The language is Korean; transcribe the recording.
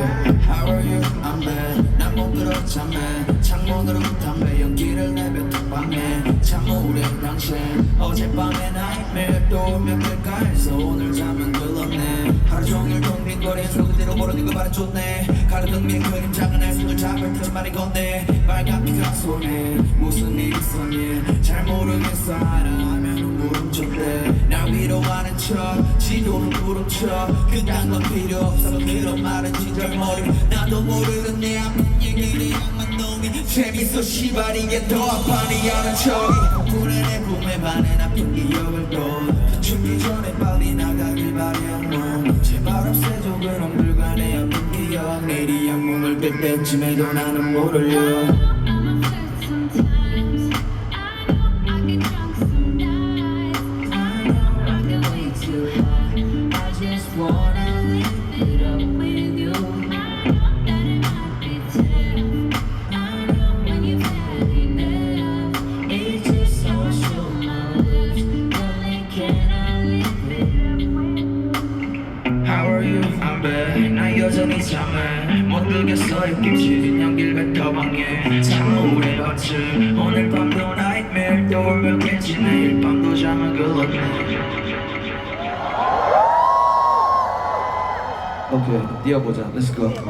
How are you? I'm bad. 난못 들어 잠에 창문으로 담배 연기를 내뱉던 밤에. 참모래 당신. 어젯밤에 nightmare 또 오면 될까 해서 오늘 잠은 들었네. 하루 종일 동빈거리에서 그대로 모르는 걸 말해줬네. 가르등 빈 그림 작은 해석을 잡을 듯 말이 건데. 빨간 피카소네. 무슨 일 있었니? 잘 모르겠어. 알아 하면 울음 좋대 위로하는 척 지도는 구름쳐. 그딴 건 필요 없어. 그런 말은 진절머리. 나도 모르는 내 아픈 얘기를 양만 놈이 재밌어. 시발 이게 더 아파니 하는 척이 덕분에 내 꿈에 반해 아픈 기억을 또. 죽기 전에 빨리 나가길 바래 한몸 제발 없애줘. 그런 아픈 기억. 내일이 악몽을 뺄 때쯤에도 나는 모를려 여전히 잠을 못 들겠어 입김치 연길 뱉어방에 참 오래 봤지 오늘 밤도 nightmare. 떠올면겠지 내일 밤도 잠을 그었네 오케이 뛰어보자. Go.